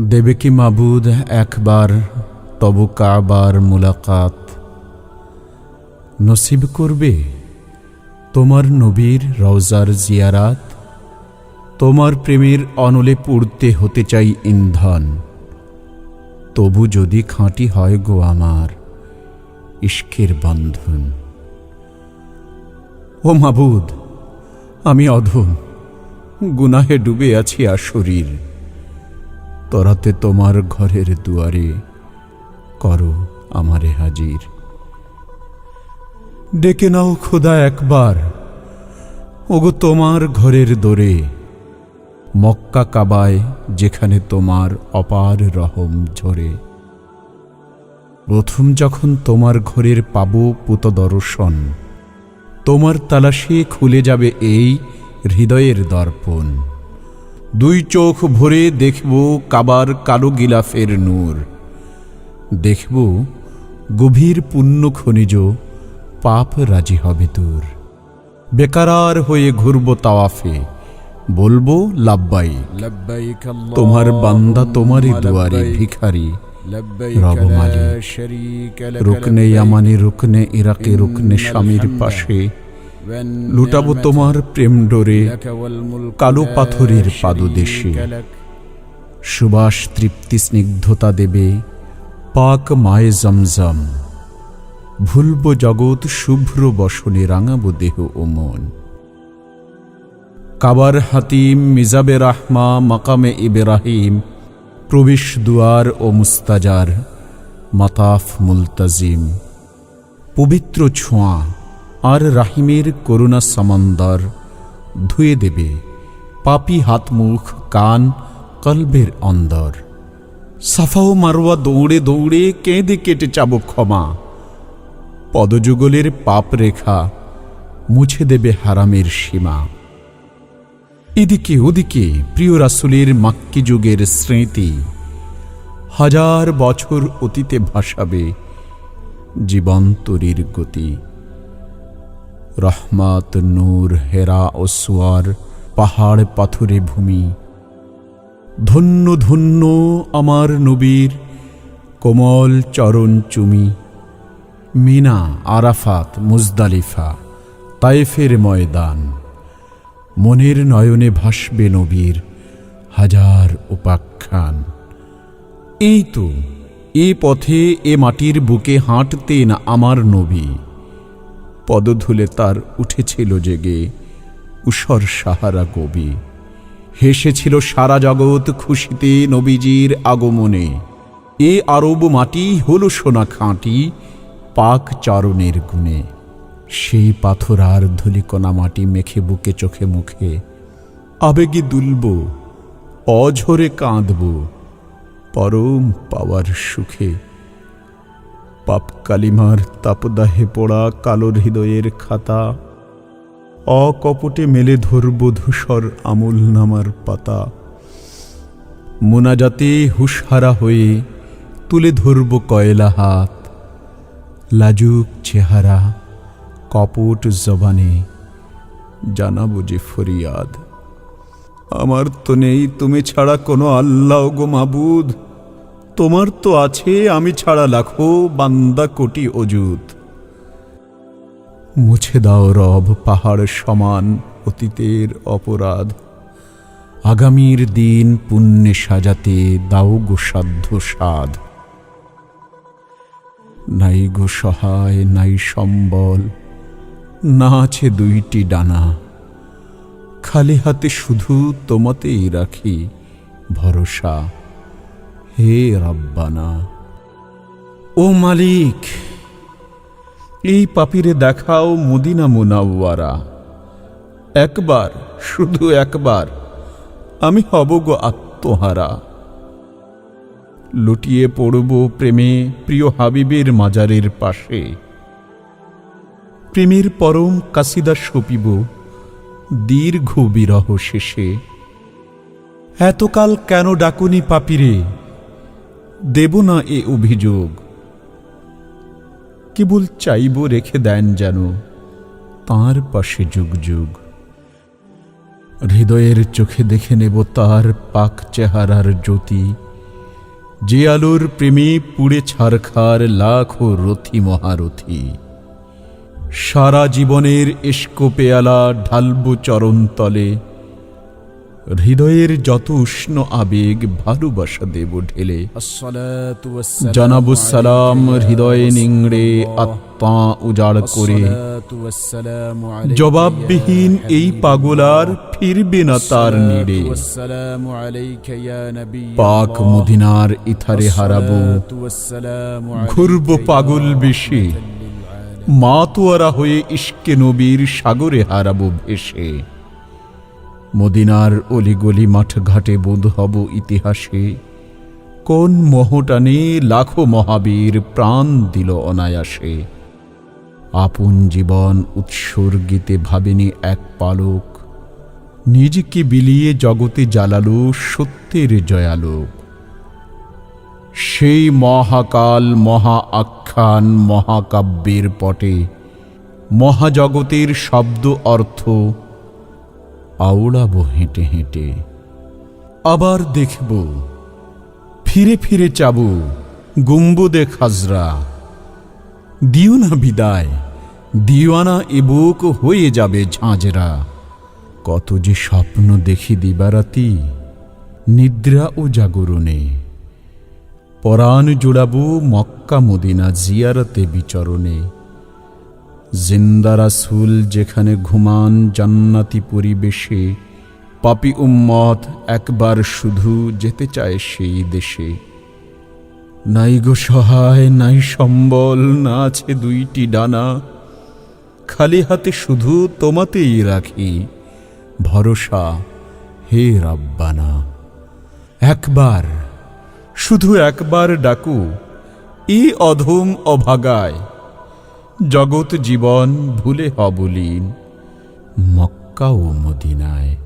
দেবে কি মাবুদ একবার? তব কাবার মুলাকাত। নসিব করবে তোমার নবীর রওজার জিয়ারাত? তোমার প্রেমের অনলে পুড়তে হতে চাই ইন্ধন। তবু যদি খাঁটি হয় গো আমার ইস্কের বন্ধন। ও মাবুদ, আমি অধম। গুনাহে ডুবে আছি আর শরীর। তরাতে তোমার ঘরের দুয়ারে করো আমারে হাজির। ডেকে নাও খোদা একবার, ওগো তোমার ঘরের দোরে, মক্কা কাবায় যেখানে তোমার অপার রহম ঝরে। প্রথম যখন তোমার ঘরের পাব পুত দর্শন, তোমার তালাশে খুলে যাবে এই হৃদয়ের দর্পণ। দুই চোখ ভরে দেখব কাবার কালো গিলাফের নূর। দেখব গভীর পুণ্য খনিজ পাপ রাজি হবে তোর বেকারার হয়ে ঘুরব তাওয়াফে বলব লাব্বাই তোমার বান্দা তোমারই দুয়ারে ভিখারি। রবমালি রুকনে ইয়ামানি রুকনে ইরাকে রুকনে স্বামীর পাশে। লুটাব তোমার প্রেম ডোরে কালো পাথরের পাদদেশে। সুবাস তৃপ্তি স্নিগ্ধতা দেবে পাক মায়ে জমজম। ভুলব জগৎ শুভ্র বসনে রাঙাব দেহ ও মন। কাবার হাতিম মিজাবে রাহমা মাকামে ইবেরাহিম প্রবেশ দুয়ার ও মুস্তাজার মাতাফ মুলতাজিম। পবিত্র ছোঁয়া আর রাহিমের করুণা সমন্দর। ধুয়ে দেবে পাপি হাত মুখ কান, কলবের অন্দর। সাফাও মারোয়া দৌড়ে দৌড়ে কেঁদে কেটে চাব ক্ষমা। পদযুগলের পাপ রেখা মুছে দেবে হারামের সীমা। এদিকে ওদিকে প্রিয় রাসুলের মাক্কি যুগের স্মৃতি হাজার বছর অতীতে ভাসাবে জীবন্তরীর গতি। রহমাত নূর, হেরা ও সুয়ার পাহাড় পাথুরে ভূমি। ধন্য ধন্য আমার নবীর কোমল চরণ চুমি। মিনা, আরাফাত, মুজদালিফা তাইফের ময়দান। মনের নয়নে ভাসবে নবীর হাজার উপাখ্যান। এই তো, এ পথে এ মাটির বুকে হাঁটতেন আমার নবী। পদধুলে তার উঠেছিল জেগে, উষর সাহারা কবি। হেসেছিল সারা জগৎ খুশিতে নবীজির আগমনে, এ আরব মাটি হল সোনা খাঁটি, পাক চারণের গুণে। সেই পাথর আর ধুলিকণা মাটি মেখে বুকে চোখে মুখে, আবেগে দুলব, অঝরে কাঁদব, পরম পাওয়ার সুখে পাপ কালিমার তাপদাহে পড়া কালো হৃদয়ের খাতা। অকপটে মেলে ধরব ধূসর আমূল নামার পাতা। মোনাজাতে হুশহারা হয়ে তুলে ধরব কয়লা হাত। লাজুক চেহারা কপট জবানে জানাব যে ফরিয়াদ। আমার তো নেই, তুমি ছাড়া কোনো আল্লাহ গো মাবুদ। তোমার তো আছে, আমি ছাড়া লাখো বান্দা কোটি অজুদ মুছে দাও রব পাহাড় সমান অতীতের অপরাধ। আগামীর দিন পুণ্যে সাজাতে দাও গো সাধ্য সাধ। নাই গো সহায়, নাই সম্বল, না আছে দুইটি ডানা। খালি হাতে শুধু তোমাতেই রাখি ভরসা। হে রাব্বানা। ও মালিক, এই পাপিরে দেখাও মদিনা মুনাওয়ারা। একবার, শুধু একবার, আমি হব গো আত্মহারা। লুটিয়ে পড়ব প্রেমে প্রিয় হাবিবের মাজারের পাশে। প্রেমের পরম কাসিদা সপিব দীর্ঘ বিরহ শেষে। এতকাল কেন ডাকুনি পাপিরে? দেব না এ অভিযোগ। কেবল চাইব রেখে দেন যেন তার পাশে যুগ যুগ হৃদয়ের চোখে দেখে নেব তার পাক চেহারার জ্যোতি। যে আলোর প্রেমে পুড়ে ছারখার লাখো রথি মহারথী। সারা জীবনের এস্কো পেয়ালা ঢালবো চরণতলে হৃদয়ের যত উষ্ণ আবেগ ভালোবাসা দেব ঢেলে। জানাবু সালাম হৃদয়ে নিংড়ে আত্মা উজাড় করে। জবাববিহীন এই পাগলার ফিরবে না তার নিড়ে। পাক মদিনার ইথারে হারাবো। ঘুরব পাগল বেশি। মাতোয়ারা হয়ে ইস্কে নবীর সাগরে হারাবো ভেসে। মদিনার অলিগলি মাঠ ঘাটে বোধ হব ইতিহাসে। কোন মহটানে লাখো মহাবীর প্রাণ দিল অনায়াসে। আপন জীবন উৎসর্গীতে ভাবেনি এক পালক। নিজেকে বিলিয়ে জগতে জ্বালালো সত্যের জয়ালোক। সেই মহাকাল, মহা আখ্যান, মহাকাব্যের পটে মহাজগতের শব্দ অর্থ আওড়াবো হেঁটে হেঁটে। আবার দেখব। ফিরে ফিরে চাব গুম্বুদে খাজরা। দিও না বিদায়, দিওয়ানা এবুক হয়ে যাবে ঝাঁঝরা। কত যে স্বপ্ন দেখি দিবারাতি, নিদ্রা ও জাগরণে। পরাণ জোড়াবো মক্কা মদিনা জিয়ারতে বিচরণে। জিন্দা রাসূল যেখানে ঘুমান জান্নাতি পরিবেশে, পাপি উম্মত একবার শুধু যেতে চায় সেই দেশে। নাই গো সহায়, নাই সম্বল, না আছে দুইটি ডানা। খালি হাতে শুধু তোমাতেই রাখি। ভরসা, হে রাব্বানা। একবার, শুধু একবার ডাকু ই অধম অভাগায়। জগৎ জীবন ভুলে হবলীন মক্কা ও মদিনায়।